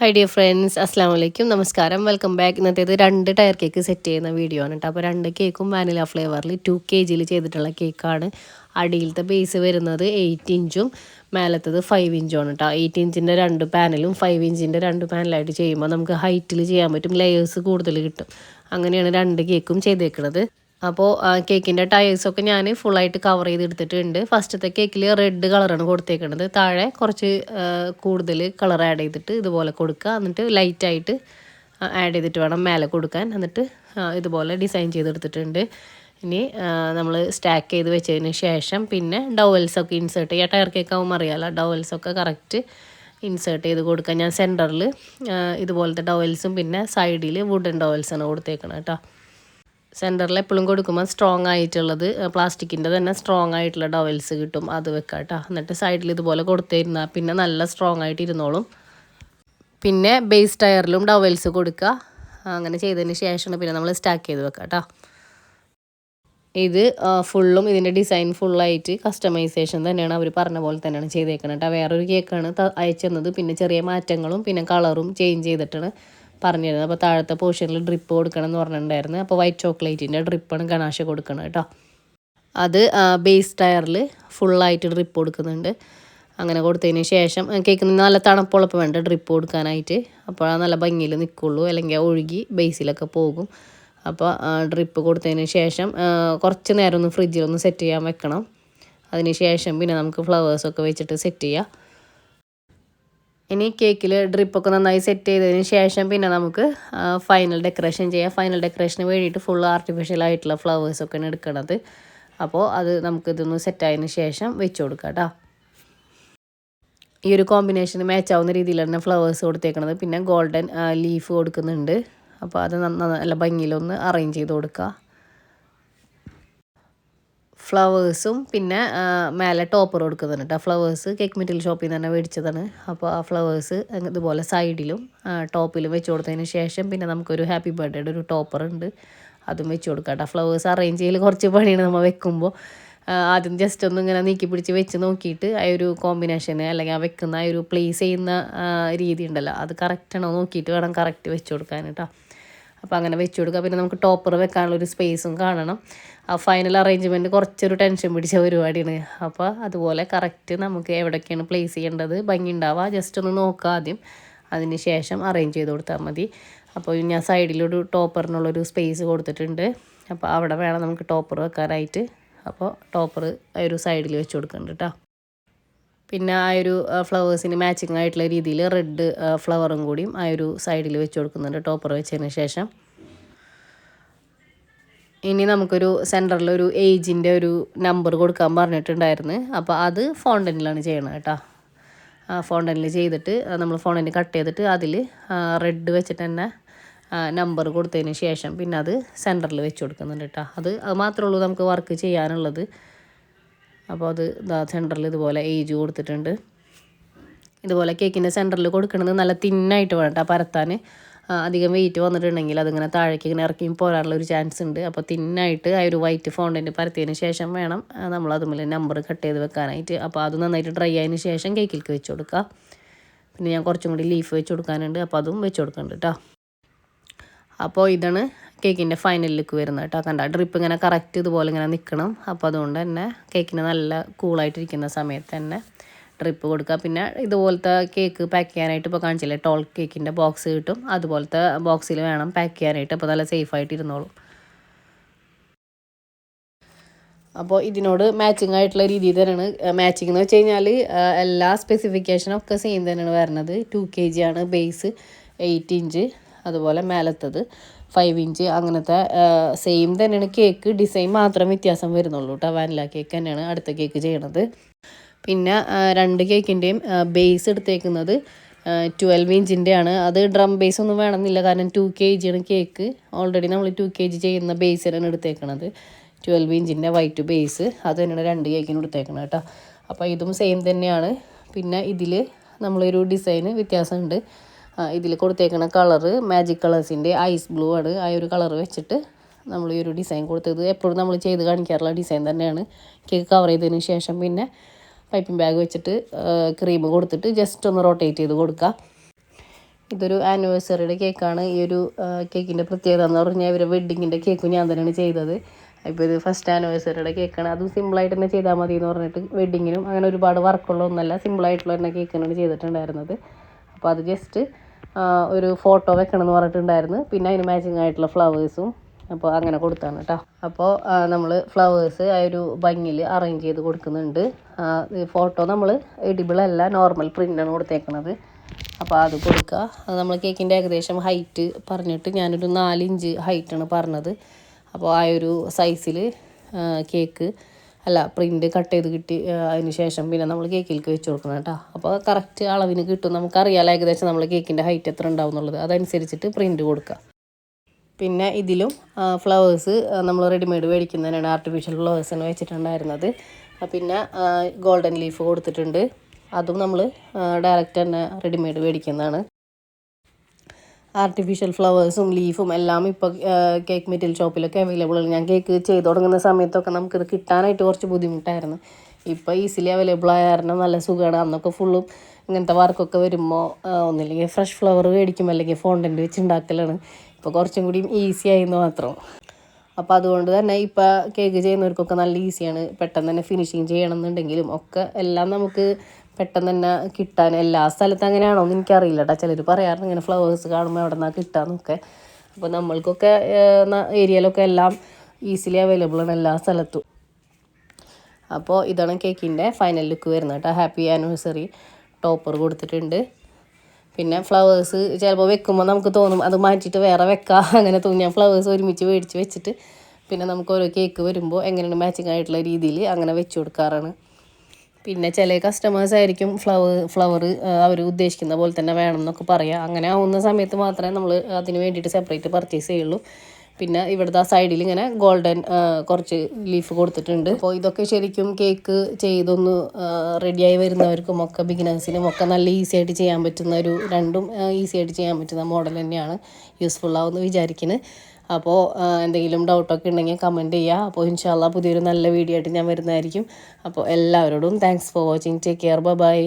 Hi dear friends അസ്സാം വലൈക്കും നമസ്കാരം വെൽക്കം ബാക്ക് ഇന്നത്തേത് രണ്ട് ടയർ കേക്ക് സെറ്റ് ചെയ്യുന്ന വീഡിയോ ആണ് കേട്ടോ അപ്പോൾ രണ്ട് കേക്കും വാനില ഫ്ലേവറിൽ ടു കെ ജിയിൽ ചെയ്തിട്ടുള്ള കേക്കാണ് അടിയിലത്തെ ബേസ് വരുന്നത് എയ്റ്റ് ഇഞ്ചും മേലത്തത് ഫൈവ് ഇഞ്ചുമാണ് കേട്ടോ എയ്റ്റ് ഇഞ്ചിന്റെ രണ്ട് പാനലും ഫൈവ് ഇഞ്ചിന്റെ രണ്ട് പാനലായിട്ട് ചെയ്യുമ്പോൾ നമുക്ക് ഹൈറ്റിൽ ചെയ്യാൻ പറ്റും. ലെയേഴ്സ് കൂടുതൽ കിട്ടും. അങ്ങനെയാണ് രണ്ട് കേക്കും ചെയ്തേക്കുന്നത് അപ്പോൾ കേക്കിന്റെ ടയേഴ്സൊക്കെ ഞാൻ ഫുള്ളായിട്ട് കവർ ചെയ്തെടുത്തിട്ടുണ്ട്. ഫസ്റ്റത്തെ കേക്കിൽ റെഡ് കളറാണ് കൊടുത്തേക്കുന്നത് താഴെ കുറച്ച് കൂടുതൽ കളർ ആഡ് ചെയ്തിട്ട് ഇതുപോലെ കൊടുക്കുക. എന്നിട്ട് ലൈറ്റായിട്ട് ആഡ് ചെയ്തിട്ട് വേണം മേലെ കൊടുക്കാൻ. എന്നിട്ട് ഇതുപോലെ ഡിസൈൻ ചെയ്തെടുത്തിട്ടുണ്ട്. ഇനി നമ്മൾ സ്റ്റാക്ക് ചെയ്ത് വെച്ചതിന് ശേഷം പിന്നെ ഡവൽസൊക്കെ ഇൻസേർട്ട് ചെയ്യുക ടയർ കേക്ക് ആകുമ്പോൾ അറിയാമല്ലോ ഡവൽസൊക്കെ കറക്റ്റ് ഇൻസേർട്ട് ചെയ്ത് കൊടുക്കുക. ഞാൻ സെന്ററിൽ ഇതുപോലത്തെ ഡവൽസും പിന്നെ സൈഡിൽ വുഡൻ ഡവൽസാണ് കൊടുത്തേക്കണം കേട്ടോ. സെന്ററിൽ എപ്പോഴും കൊടുക്കുമ്പോൾ സ്ട്രോങ് ആയിട്ടുള്ളത് പ്ലാസ്റ്റിക്കിന്റെ തന്നെ സ്ട്രോങ് ആയിട്ടുള്ള ടവൽസ് കിട്ടും. അത് വെക്കാട്ടോ കേട്ടോ എന്നിട്ട് സൈഡിൽ ഇതുപോലെ കൊടുത്തിരുന്നാൽ പിന്നെ നല്ല സ്ട്രോങ് ആയിട്ട് ഇരുന്നോളും. പിന്നെ ബേസ് ടയറിലും ടവൽസ് കൊടുക്കുക അങ്ങനെ ചെയ്തതിന് ശേഷമാണ് പിന്നെ നമ്മൾ സ്റ്റാക്ക് ചെയ്ത് വെക്കാം കേട്ടോ ഇത് ഫുള്ളും ഇതിന്റെ ഡിസൈൻ ഫുള്ളായിട്ട് കസ്റ്റമൈസേഷൻ തന്നെയാണ് അവർ പറഞ്ഞ പോലെ തന്നെയാണ് ചെയ്തേക്കുന്നത് കേട്ടോ വേറൊരു കേക്കാണ് അയച്ചെന്നത്. പിന്നെ ചെറിയ മാറ്റങ്ങളും പിന്നെ കളറും ചേഞ്ച് ചെയ്തിട്ടാണ് പറഞ്ഞിരുന്നത്. അപ്പോൾ താഴത്തെ പോർഷനിൽ ഡ്രിപ്പ് കൊടുക്കണം എന്ന് പറഞ്ഞിട്ടുണ്ടായിരുന്നു. അപ്പോൾ വൈറ്റ് ചോക്ലേറ്റിന്റെ ഡ്രിപ്പാണ് ഗണാശ കൊടുക്കണം കേട്ടോ അത് ബേസ് ടയറിൽ ഫുള്ളായിട്ട് ഡ്രിപ്പ് കൊടുക്കുന്നുണ്ട്. അങ്ങനെ കൊടുത്തതിന് ശേഷം കേക്കിന് നല്ല തണുപ്പുള്ളപ്പോൾ വേണ്ട ഡ്രിപ്പ് കൊടുക്കാനായിട്ട്. അപ്പോൾ നല്ല ഭംഗിയിൽ നിൽക്കുള്ളൂ അല്ലെങ്കിൽ ഒഴുകി ബേസിലൊക്കെ പോകും. അപ്പോൾ ഡ്രിപ്പ് കൊടുത്തതിന് ശേഷം കുറച്ച് നേരം ഒന്ന് ഫ്രിഡ്ജിലൊന്ന് സെറ്റ് ചെയ്യാൻ വെക്കണം. അതിന് ശേഷം പിന്നെ നമുക്ക് ഫ്ലവേഴ്സൊക്കെ വെച്ചിട്ട് സെറ്റ് ചെയ്യാം. ഇനി കേക്കിൽ ഡ്രിപ്പൊക്കെ നന്നായി സെറ്റ് ചെയ്തതിന് ശേഷം പിന്നെ നമുക്ക് ഫൈനൽ ഡെക്കറേഷൻ ചെയ്യാം. ഫൈനൽ ഡെക്കറേഷന് വേണ്ടിയിട്ട് ഫുൾ ആർട്ടിഫിഷ്യൽ ആയിട്ടുള്ള ഫ്ലവേഴ്സൊക്കെയാണ് എടുക്കണത്. അപ്പോൾ അത് നമുക്ക് നമുക്കിതൊന്ന് സെറ്റായതിന് ശേഷം വെച്ച് കൊടുക്കാം കേട്ടോ. ഈ ഒരു കോമ്പിനേഷന് മാച്ച് ആവുന്ന രീതിയിലാണ് ഫ്ലവേഴ്സ് കൊടുത്തേക്കണത്. പിന്നെ ഗോൾഡൻ ലീഫ് കൊടുക്കുന്നുണ്ട്. അപ്പോൾ അത് നല്ല ഭംഗിയിലൊന്ന് അറേഞ്ച് ചെയ്ത് കൊടുക്കുക ഫ്ലവേഴ്സും പിന്നെ മേലെ ടോപ്പർ കൊടുക്കുന്നുണ്ട് കേട്ടോ ഫ്ലവേഴ്സ് കേക്ക് മെറ്റീരിയൽ ഷോപ്പിൽ നിന്ന് തന്നെ മേടിച്ചതാണ്. അപ്പോൾ ആ ഫ്ലവേഴ്സ് ഇതുപോലെ സൈഡിലും ടോപ്പിലും വെച്ച് കൊടുത്തതിന് ശേഷം പിന്നെ നമുക്കൊരു ഹാപ്പി ബർത്ത്ഡേയുടെ ഒരു ടോപ്പർ ഉണ്ട്. അതും വെച്ച് കൊടുക്കാം കേട്ടോ ഫ്ലവേഴ്സ് അറേഞ്ച് ചെയ്യൽ കുറച്ച് പണിയാണ് നമ്മൾ വെക്കുമ്പോൾ ആദ്യം ജസ്റ്റ് ഒന്ന് ഇങ്ങനെ നീക്കി പിടിച്ച് വെച്ച് നോക്കിയിട്ട് ആ ഒരു കോമ്പിനേഷന് അല്ലെങ്കിൽ ആ വെക്കുന്ന ആ ഒരു പ്ലേസ് ചെയ്യുന്ന രീതി ഉണ്ടല്ലോ. അത് കറക്റ്റാണോ നോക്കിയിട്ട് വേണം കറക്റ്റ് വെച്ച് കൊടുക്കാൻ കേട്ടോ അപ്പോൾ അങ്ങനെ വെച്ച് കൊടുക്കുക പിന്നെ നമുക്ക് ടോപ്പർ വെക്കാനുള്ള ഒരു സ്പേസും കാണണം. ആ ഫൈനൽ അറേഞ്ച്മെന്റ് കുറച്ചൊരു ടെൻഷൻ പിടിച്ച പരിപാടിയാണ്. അപ്പോൾ അതുപോലെ കറക്റ്റ് നമുക്ക് എവിടെയൊക്കെയാണ് പ്ലേസ് ചെയ്യേണ്ടത് ഭംഗി ഉണ്ടാവുക ജസ്റ്റ് ഒന്ന് നോക്കുക ആദ്യം. അതിന് ശേഷം അറേഞ്ച് ചെയ്ത് കൊടുത്താൽ മതി. അപ്പോൾ ഞാൻ സൈഡിലൊരു ടോപ്പറിനുള്ളൊരു സ്പേസ് കൊടുത്തിട്ടുണ്ട്. അപ്പോൾ അവിടെ വേണം നമുക്ക് ടോപ്പർ വെക്കാനായിട്ട്. അപ്പോൾ ടോപ്പർ ഒരു സൈഡിൽ വെച്ച് കൊടുക്കുന്നുണ്ട് കേട്ടോ പിന്നെ ആ ഒരു ഫ്ലവേഴ്സിന് മാച്ചിങ് ആയിട്ടുള്ള രീതിയിൽ റെഡ് ഫ്ലവറും കൂടിയും ആ ഒരു സൈഡിൽ വെച്ച് കൊടുക്കുന്നുണ്ട്. ടോപ്പർ വെച്ചതിന് ശേഷം. ഇനി നമുക്കൊരു സെന്ററിൽ ഒരു ഏജിന്റെ ഒരു നമ്പർ കൊടുക്കാൻ പറഞ്ഞിട്ടുണ്ടായിരുന്നു. അപ്പോൾ അത് ഫോണ്ടനിലാണ് ചെയ്യണം കേട്ടോ. ഫോണ്ടനിൽ ചെയ്തിട്ട് നമ്മൾ ഫോണ്ടനിൽ കട്ട് ചെയ്തിട്ട് അതിൽ റെഡ് വെച്ചിട്ട് തന്നെ നമ്പർ കൊടുത്തതിന് ശേഷം പിന്നെ അത് സെന്ററിൽ വെച്ച് കൊടുക്കുന്നുണ്ട് കേട്ടോ. അത് അത് മാത്രമേ ഉള്ളൂ നമുക്ക് വർക്ക് ചെയ്യാനുള്ളത്. അപ്പോൾ അത് ഇതാ സെന്ററിൽ ഇതുപോലെ ഏജ് കൊടുത്തിട്ടുണ്ട്. ഇതുപോലെ കേക്കിന്റെ സെന്ററിൽ കൊടുക്കുന്നത് നല്ല തിന്നായിട്ട് വേണ്ട പരത്താൻ. അധികം വെയിറ്റ് വന്നിട്ടുണ്ടെങ്കിൽ അതിങ്ങനെ താഴേക്ക് ഇങ്ങനെ ഇറക്കി പോരാനുള്ള ഒരു ചാൻസ് ഉണ്ട്. അപ്പോൾ തിന്നായിട്ട് ആ ഒരു വൈറ്റ് ഫോണ്ടിന്റെ പരത്തിയതിന് ശേഷം വേണം നമ്മൾ അതുപോലെ നമ്പർ കട്ട് ചെയ്ത് വെക്കാനായിട്ട്. അപ്പോൾ അത് നന്നായിട്ട് ഡ്രൈ ആയതിന് ശേഷം കേക്കിലേക്ക് വെച്ച് കൊടുക്കുക പിന്നെ ഞാൻ കുറച്ചും കൂടി ലീഫ് വെച്ച് കൊടുക്കാനുണ്ട്. അപ്പോൾ അതും വെച്ച് കൊടുക്കുന്നുണ്ട് കേട്ടോ അപ്പോൾ ഇതാണ് കേക്കിന്റെ ഫൈനൽ ലുക്ക് വരുന്നത് കേട്ടോ. കണ്ട? ഡ്രിപ്പ് ഇങ്ങനെ കറക്റ്റ് ഇതുപോലെ ഇങ്ങനെ നിൽക്കണം അപ്പോൾ അതുകൊണ്ട് തന്നെ കേക്കിന് നല്ല കൂളായിട്ടിരിക്കുന്ന സമയത്ത് തന്നെ ഡ്രിപ്പ് കൊടുക്കുക. പിന്നെ ഇതുപോലത്തെ കേക്ക് പാക്ക് ചെയ്യാനായിട്ട് ഇപ്പോൾ കാണിച്ചില്ലേ? ടോൾ കേക്കിന്റെ ബോക്സ് കിട്ടും. അതുപോലത്തെ ബോക്സിൽ വേണം പാക്ക് ചെയ്യാനായിട്ട്. അപ്പോൾ നല്ല സേഫായിട്ട് ഇരുന്നോളും. അപ്പോൾ ഇതിനോട് മാച്ചിങ് ആയിട്ടുള്ള രീതിയിൽ തന്നെയാണ് മാച്ചിങ് എന്ന് വെച്ച് കഴിഞ്ഞാൽ എല്ലാ സ്പെസിഫിക്കേഷനും ഒക്കെ സെയിം തന്നെയാണ് വരുന്നത്. ടു കെ ജി ആണ് ബേസ് എയ്റ്റ് ഇഞ്ച് അതുപോലെ മേലത്തത്. ഫൈവ് ഇഞ്ച് അങ്ങനത്തെ സെയിം തന്നെയാണ് കേക്ക് ഡിസൈൻ മാത്രം വ്യത്യാസം വരുന്നുള്ളൂ കേട്ടോ വാനില കേക്ക് തന്നെയാണ് അടുത്ത കേക്ക് ചെയ്യണത്. പിന്നെ രണ്ട് കേക്കിന്റെയും ബേസ് എടുത്തേക്കുന്നത് ട്വൽവ് ഇഞ്ചിന്റെയാണ് അത് ഡ്രം ബേസ് ഒന്നും വേണമെന്നില്ല. കാരണം ടു കെ ആണ് കേക്ക് ഓൾറെഡി നമ്മൾ ടു കെ ജി ചെയ്യുന്ന ബേസിനാണ് എടുത്തേക്കണത്. ട്വൽവ് ഇഞ്ചിന്റെ വൈറ്റ് ബേസ് അത് തന്നെയാണ് രണ്ട് കേക്കിന് എടുത്തേക്കണത് കേട്ടോ അപ്പോൾ ഇതും സെയിം തന്നെയാണ്. പിന്നെ ഇതിൽ നമ്മളൊരു ഡിസൈന് വ്യത്യാസമുണ്ട്. ഇതിൽ കൊടുത്തേക്കുന്ന കളറ് മാജിക് കളേഴ്സിന്റെ ഐസ് ബ്ലൂ ആണ്. ആ ഒരു കളർ വെച്ചിട്ട് നമ്മൾ ഈ ഒരു ഡിസൈൻ കൊടുത്തത്. എപ്പോഴും നമ്മൾ ചെയ്ത് കാണിക്കാറുള്ള ഡിസൈൻ തന്നെയാണ്. കേക്ക് കവർ ചെയ്തതിന് ശേഷം പിന്നെ പൈപ്പിംഗ് ബാഗ് വെച്ചിട്ട് ക്രീം കൊടുത്തിട്ട് ജസ്റ്റ് ഒന്ന് റൊട്ടേറ്റ് ചെയ്ത് കൊടുക്കുക ഇതൊരു ആനിവേഴ്സറിയുടെ കേക്കാണ് ഈ ഒരു കേക്കിന്റെ പ്രത്യേകത എന്ന് പറഞ്ഞാൽ ഇവരെ വെഡ്ഡിങ്ങിന്റെ കേക്കും ഞാൻ തന്നെയാണ് ചെയ്തത്. ഇപ്പോൾ ഇത് ഫസ്റ്റ് ആനിവേഴ്സറിയുടെ കേക്കാണ് അതും സിമ്പിളായിട്ട് തന്നെ ചെയ്താൽ മതി എന്ന് പറഞ്ഞിട്ട് വെഡ്ഡിങ്ങിനും അങ്ങനെ ഒരുപാട് വർക്കുള്ള ഒന്നല്ല സിമ്പിളായിട്ടുള്ള തന്നെ കേക്കാണ് ചെയ്തിട്ടുണ്ടായിരുന്നത്. അപ്പോൾ അത് ജസ്റ്റ് ഒരു ഫോട്ടോ വെക്കണം എന്ന് പറഞ്ഞിട്ടുണ്ടായിരുന്നു. പിന്നെ അതിന് മാച്ചിങ് ആയിട്ടുള്ള ഫ്ലവേഴ്സും അപ്പോൾ അങ്ങനെ കൊടുത്താണ് കേട്ടോ അപ്പോൾ നമ്മൾ ഫ്ലവേഴ്സ് ആ ഒരു ഭംഗിയിൽ അറേഞ്ച് ചെയ്ത് കൊടുക്കുന്നുണ്ട്. ഫോട്ടോ നമ്മൾ എഡിബിൾ അല്ല നോർമൽ പ്രിന്റാണ് കൊടുത്തേക്കുന്നത് അപ്പോൾ അത് കൊടുക്കുക അത് നമ്മൾ കേക്കിന്റെ ഏകദേശം ഹൈറ്റ് പറഞ്ഞിട്ട് ഞാനൊരു നാലിഞ്ച് ഹൈറ്റാണ് പറഞ്ഞത്. അപ്പോൾ ആ ഒരു സൈസിൽ കേക്ക് അല്ല പ്രിന്റ് കട്ട് ചെയ്ത് കിട്ടി അതിന് ശേഷം പിന്നെ നമ്മൾ കേക്കിലേക്ക് വെച്ച് കൊടുക്കണം കേട്ടോ. അപ്പോൾ കറക്റ്റ് അളവിന് കിട്ടും. നമുക്കറിയാലോ ഏകദേശം നമ്മൾ കേക്കിന്റെ ഹൈറ്റ് എത്ര ഉണ്ടാവും എന്നുള്ളത്. അതനുസരിച്ചിട്ട് പ്രിന്റ് കൊടുക്കുക. പിന്നെ ഇതിലും ഫ്ലവേഴ്സ് നമ്മൾ റെഡിമെയ്ഡ് മേടിക്കുന്നതിനാണ് ആർട്ടിഫിഷ്യൽ ഫ്ലവേഴ്സാണ് വെച്ചിട്ടുണ്ടായിരുന്നത്. പിന്നെ ഗോൾഡൻ ലീഫ് കൊടുത്തിട്ടുണ്ട്. അതും നമ്മൾ ഡയറക്റ്റ് തന്നെ റെഡിമെയ്ഡ് മേടിക്കുന്നതാണ്. ആർട്ടിഫിഷ്യൽ ഫ്ലവേഴ്സും ലീഫും എല്ലാം ഇപ്പോൾ കേക്ക് മെറ്റീരിയൽ ഷോപ്പിലൊക്കെ അവൈലബിൾ ആണ്. ഞാൻ കേക്ക് ചെയ്തു തുടങ്ങുന്ന സമയത്തൊക്കെ നമുക്കിത് കിട്ടാനായിട്ട് കുറച്ച് ബുദ്ധിമുട്ടായിരുന്നു. ഇപ്പോൾ ഈസിലി അവൈലബിൾ ആയ കാരണം നല്ല സുഖമാണ് അന്നൊക്കെ ഫുള്ളും ഇങ്ങനത്തെ വർക്കൊക്കെ വരുമ്പോൾ ഒന്നില്ലെങ്കിൽ ഫ്രഷ് ഫ്ലവർ മേടിക്കും അല്ലെങ്കിൽ ഫോണ്ടന്റ് വെച്ച് ഉണ്ടാക്കലാണ്. ഇപ്പോൾ കുറച്ചും കൂടി ഈസി ആയിരുന്നു മാത്രം. അപ്പോൾ അതുകൊണ്ട് തന്നെ ഇപ്പോൾ കേക്ക് ചെയ്യുന്നവർക്കൊക്കെ നല്ല ഈസിയാണ് പെട്ടെന്ന് തന്നെ ഫിനിഷിങ് ചെയ്യണമെന്നുണ്ടെങ്കിലും ഒക്കെ എല്ലാം നമുക്ക് പെട്ടെന്ന് തന്നെ കിട്ടാൻ എല്ലാ സ്ഥലത്തും അങ്ങനെയാണോ എന്ന് എനിക്കറിയില്ല കേട്ടോ ചിലർ പറയാറുണ്ട് ഇങ്ങനെ ഫ്ലവേഴ്സ് കാണുമ്പോൾ എവിടെ നിന്നാണ് കിട്ടാന്നൊക്കെ. അപ്പോൾ നമ്മൾക്കൊക്കെ ഏരിയയിലൊക്കെ എല്ലാം ഈസിലി അവൈലബിൾ ആണ് എല്ലാ സ്ഥലത്തും. അപ്പോൾ ഇതാണ് കേക്കിന്റെ ഫൈനൽ ലുക്ക് വരുന്നത് കേട്ടോ. ഹാപ്പി ആനിവേഴ്സറി ടോപ്പർ കൊടുത്തിട്ടുണ്ട്. പിന്നെ ഫ്ലവേഴ്സ് ചിലപ്പോൾ വെക്കുമ്പോൾ നമുക്ക് തോന്നും അത് മാറ്റിയിട്ട് വേറെ വെക്കാം. അങ്ങനെ തോന്നി. ഞാൻ ഫ്ലവേഴ്സ് ഒരുമിച്ച് മേടിച്ച് വെച്ചിട്ട് പിന്നെ നമുക്ക് ഓരോ കേക്ക് വരുമ്പോൾ എങ്ങനെയാണ് മാച്ചിങ് ആയിട്ടുള്ള രീതിയിൽ അങ്ങനെ വെച്ച് കൊടുക്കാറാണ്. പിന്നെ ചില കസ്റ്റമേഴ്സ് ആയിരിക്കും ഫ്ലവർ ഫ്ലവർ അവർ ഉദ്ദേശിക്കുന്ന പോലെ തന്നെ വേണം എന്നൊക്കെ പറയാം. അങ്ങനെ ആവുന്ന സമയത്ത് മാത്രമേ നമ്മൾ അതിന് വേണ്ടിയിട്ട് സെപ്പറേറ്റ് പർച്ചേസ് ചെയ്യുള്ളൂ. പിന്നെ ഇവിടുത്തെ സൈഡിൽ ഇങ്ങനെ ഗോൾഡൻ കുറച്ച് ലീഫ് കൊടുത്തിട്ടുണ്ട്. അപ്പോൾ ഇതൊക്കെ ശരിക്കും കേക്ക് ചെയ്തൊന്ന് റെഡിയായി വരുന്നവർക്കും ഒക്കെ ബിഗിനേഴ്സിനും ഒക്കെ നല്ല ഈസി ആയിട്ട് ചെയ്യാൻ പറ്റുന്ന ഒരു രണ്ടും ഈസി ആയിട്ട് ചെയ്യാൻ പറ്റുന്ന മോഡൽ തന്നെയാണ് യൂസ്ഫുൾ ആവുമെന്ന് വിചാരിക്കുന്നത് അപ്പോൾ എന്തെങ്കിലും ഡൗട്ടൊക്കെ ഉണ്ടെങ്കിൽ കമന്റ് ചെയ്യുക അപ്പോൾ ഇൻഷാല്ല പുതിയൊരു നല്ല വീഡിയോ ആയിട്ട് ഞാൻ വരുന്നതായിരിക്കും. അപ്പോൾ എല്ലാവരോടും thanks for watching take care bye